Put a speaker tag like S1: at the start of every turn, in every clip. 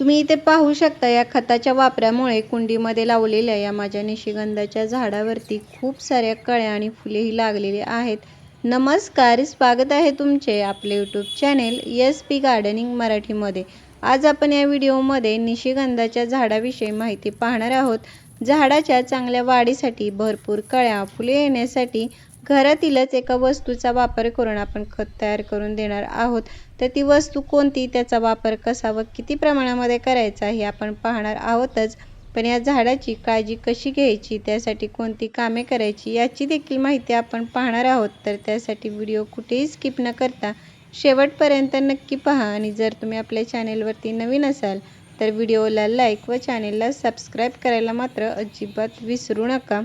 S1: तुम्ही इथे पाहू शकता या खताच्या वापरामुळे कुंडीमध्ये लावलेल्या या माझ्या निशिगंधाच्या झाडावरती खूप साऱ्या कळ्या आणि फुलेही लागलेली आहेत. नमस्कार स्वागत आहे तुमचे आपले YouTube channel S P gardening मराठीमध्ये. आज आपण या व्हिडिओमध्ये निशिगंधाच्या झाडाविषयी माहिती पाहणार आहोत. झाडाच्या चांगल्या वाढीसाठी भरपूर कळ्या फुले येण्यासाठी घरातीलच एका वस्तूचा वापर करून आपण खत तयार करून देणार आहोत. तर ती वस्तू कोणती त्याचा वापर कसा व किती प्रमाणामध्ये करायचा हे आपण पाहणार आहोतच. पण या झाडाची काळजी कशी घ्यायची त्यासाठी कोणती कामे करायची याची देखील माहिती आपण पाहणार आहोत. तर त्यासाठी व्हिडिओ कुठेही स्किप न करता शेवटपर्यंत नक्की पहा आणि जर तुम्ही आपल्या चॅनेलवरती नवीन असाल तर व्हिडिओला लाईक व चॅनेलला सबस्क्राईब करायला मात्र अजिबात विसरू नका.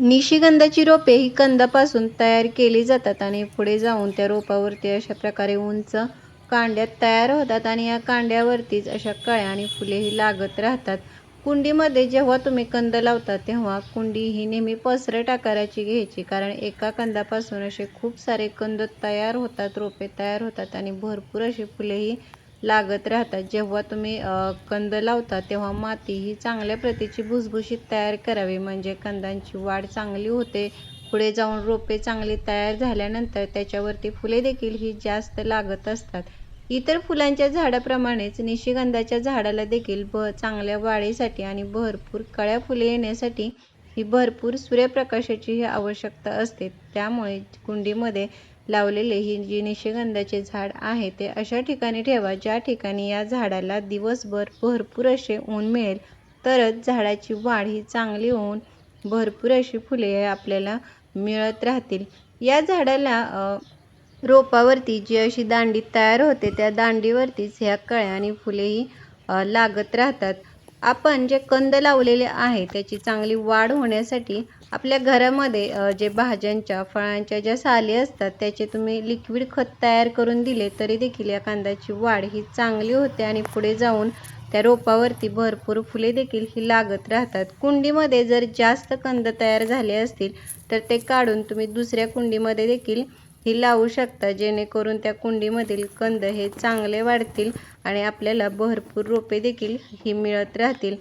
S1: निशिगंधाची रोपे ही कंदापासून तयार केली जातात आणि पुढे जाऊन त्या रोपावरती अशा प्रकारे उंच कांड्यात तयार होतात आणि या कांड्यावरतीच अशा कळ्या आणि फुलेही लागत राहतात. कुंडीमध्ये जेव्हा तुम्ही कंद लावता तेव्हा कुंडी ही नेहमी पसरट आकाराची घ्यायची कारण एका कंदापासून असे खूप सारे कंद तयार होतात रोपे तयार होतात आणि भरपूर अशी फुलेही लागत राहतात. जेव्हा तुम्ही कंद लावता तेव्हा माती ही चांगल्या प्रतीची भुसभुशीत तयार करावी. म्हणजे कंदांची वाढ चांगली होते पुढे जाऊन रोपे चांगली तयार झाल्यानंतर त्याच्यावरती फुले देखील ही जास्त लागत असतात. इतर फुलांच्या झाडाप्रमाणेच निशिगंधाच्या झाडाला देखील ब चांगल्या वाढीसाठी आणि भरपूर कळ्या फुले येण्यासाठी ही भरपूर सूर्यप्रकाशाची ही आवश्यकता असते. त्यामुळे कुंडीमध्ये लावलेले ही जी निशिगंधाचे झाड आहे ते अशा ठिकाणी ठेवा ज्या ठिकाणी या झाडाला दिवसभर भरपूर असे ऊन मिळेल. तरच झाडाची वाढ ही चांगली होऊन भरपूर अशी फुले आपल्याला मिळत राहतील. या झाडाला रोपावरती जी अशी दांडी तयार होते त्या दांडीवरतीच ह्या कळ्या आणि फुलेही लागत राहतात. आपण जे कंद लावलेले आहे त्याची चांगली वाढ होण्यासाठी आपल्या घरामध्ये जे भाज्यांच्या फळांच्या ज्या साली असतात त्याचे तुम्ही लिक्विड खत तयार करून दिले तरी देखील या कांद्याची वाढ ही चांगली होते आणि पुढे जाऊन त्या रोपावरती भरपूर फुले देखील ही लागत राहतात. कुंडीमध्ये जर जास्त कंद तयार झाले असतील तर ते काढून तुम्ही दुसऱ्या कुंडीमध्ये देखील ही लावू शकता जेणेकरून त्या कुंडीमधील कंद हे चांगले वाढतील आणि आपल्याला भरपूर रोपे देखील ही मिळत राहतील.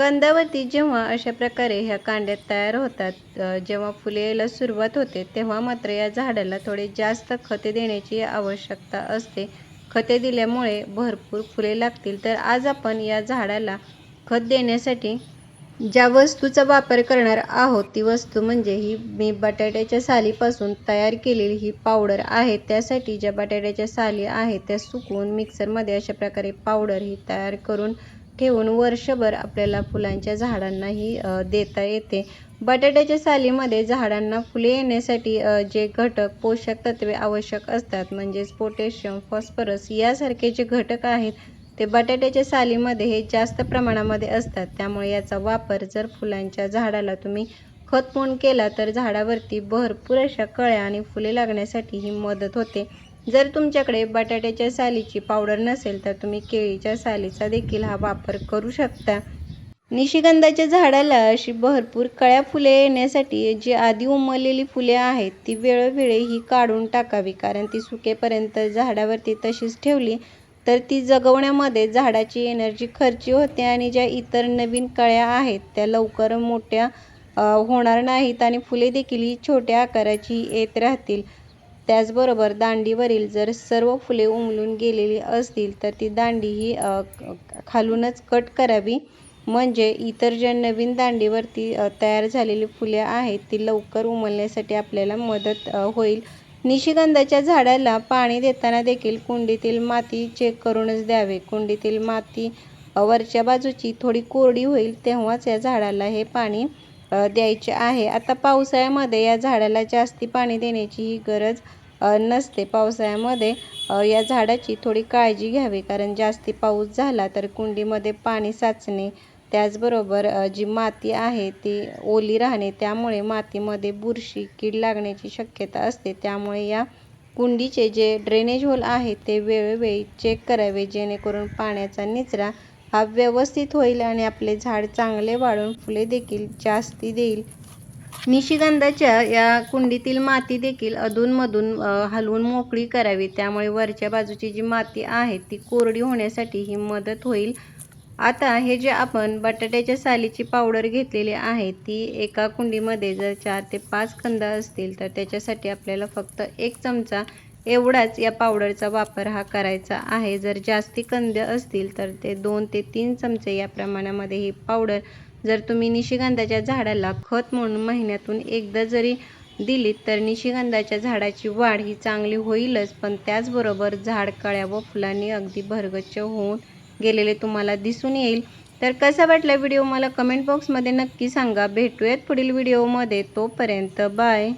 S1: कंदावरती जेव्हा अशा प्रकारे ह्या कांड्यात तयार होतात जेव्हा फुले यायला सुरुवात होते तेव्हा मात्र या झाडाला थोडे जास्त खते देण्याची आवश्यकता असते. खते दिल्यामुळे भरपूर फुले लागतील. तर आज आपण या झाडाला खत देण्यासाठी ज्या वस्तूचा वापर करणार आहोत ती वस्तू म्हणजे ही मी बटाट्याच्या सालीपासून तयार केलेली ही पावडर आहे. त्यासाठी ज्या बटाट्याच्या साली आहेत त्या सुकवून मिक्सरमध्ये अशा प्रकारे पावडर ही तयार करून ठेवून वर्षभर आपल्याला फुलांच्या झाडांनाही देता येते. बटाट्याच्या सालीमध्ये झाडांना फुले येण्यासाठी जे घटक पोषक तत्वे आवश्यक असतात म्हणजेच पोटॅशियम फॉस्फरस यासारखे जे घटक आहेत ते बटाट्याच्या सालीमध्ये हे जास्त प्रमाणामध्ये असतात. त्यामुळे याचा वापर जर फुलांच्या झाडाला तुम्ही खत म्हणून केला तर झाडावरती भरपूर अशा कळ्या आणि फुले लागण्यासाठी ही मदत होते. जर तुमच्याकडे बटाट्याच्या सालीची पावडर नसेल तर तुम्ही केळीच्या सालीचा देखील हा वापर करू शकता. निशिगंधाच्या झाडाला अशी भरपूर कळ्या फुले येण्यासाठी जी आधी उमललेली फुले आहेत ती वेळोवेळी ही काढून टाकावी. कारण ती सुकेपर्यंत झाडावरती तशीच ठेवली तर ती जगवण्यामध्ये झाडाची एनर्जी खर्ची होते आणि ज्या इतर नवीन कळ्या आहेत त्या लवकर मोठ्या होणार नाहीत आणि फुले देखील ही छोट्या आकाराची येत राहतील. त्याचबरोबर दांडीवरील जर सर्व फुले उमलून गेलेली असतील तर ती दांडी ही खालूनच कट करावी. म्हणजे इतर ज्या नवीन दांडीवरती तयार झालेली फुले आहेत ती लवकर उमलण्यासाठी आपल्याला मदत होईल. निशिगंधाच्या झाडाला पाणी देताना देखील कुंडीतील माती चेक करूनच द्यावे. कुंडीतील माती वरच्या बाजूची थोडी कोरडी होईल तेव्हाच या झाडाला हे पाणी द्यायचे आहे. आता पावसाळ्यामध्ये या झाडाला जास्ती पाणी देण्याची ही गरज नसते. पावसाळ्यामध्ये या झाडाची थोडी काळजी घ्यावी. कारण जास्ती पाऊस झाला तर कुंडीमध्ये पाणी साचणे त्याचबरोबर जी माती आहे ती ओली राहणे त्यामुळे मातीमध्ये बुरशी कीड लागण्याची शक्यता असते. त्यामुळे या कुंडीचे जे ड्रेनेज होल आहे ते वेळोवेळी चेक करावे. जेणेकरून पाण्याचा निचरा हा व्यवस्थित होईल आणि आपले झाड चांगले वाढून फुले देखील जास्ती देईल. निशिगंधाच्या या कुंडीतील माती देखील अधूनमधून हलवून मोकळी करावी. त्यामुळे वरच्या बाजूची जी माती आहे ती कोरडी होण्यासाठी ही मदत होईल. आता हे जे आपण बटाट्याच्या सालीची पावडर घेतलेली आहे ती एका कुंडीमध्ये जर चार ते पाच कंद असतील तर त्याच्यासाठी आपल्याला फक्त एक चमचा एवढाच या पावडरचा वापर हा करायचा आहे. जर जास्ती कंद असतील तर ते दोन ते तीन चमचे या प्रमाणामध्ये ही पावडर जर तुम्ही निशिगंधाच्या झाडाला खत म्हणून महिन्यातून एकदा जरी दिलीत तर निशिगंधाच्या झाडाची वाढ ही चांगली होईलच. पण त्याचबरोबर झाड कळ्या व फुलांनी अगदी भरगच्च होऊन गेलेले तुम्हाला दिसून येईल. तर कसा वाटला व्हिडिओ? मला कमेंट बॉक्समध्ये नक्की सांगा. भेटूयात पुढील व्हिडिओमध्ये. तोपर्यंत बाय.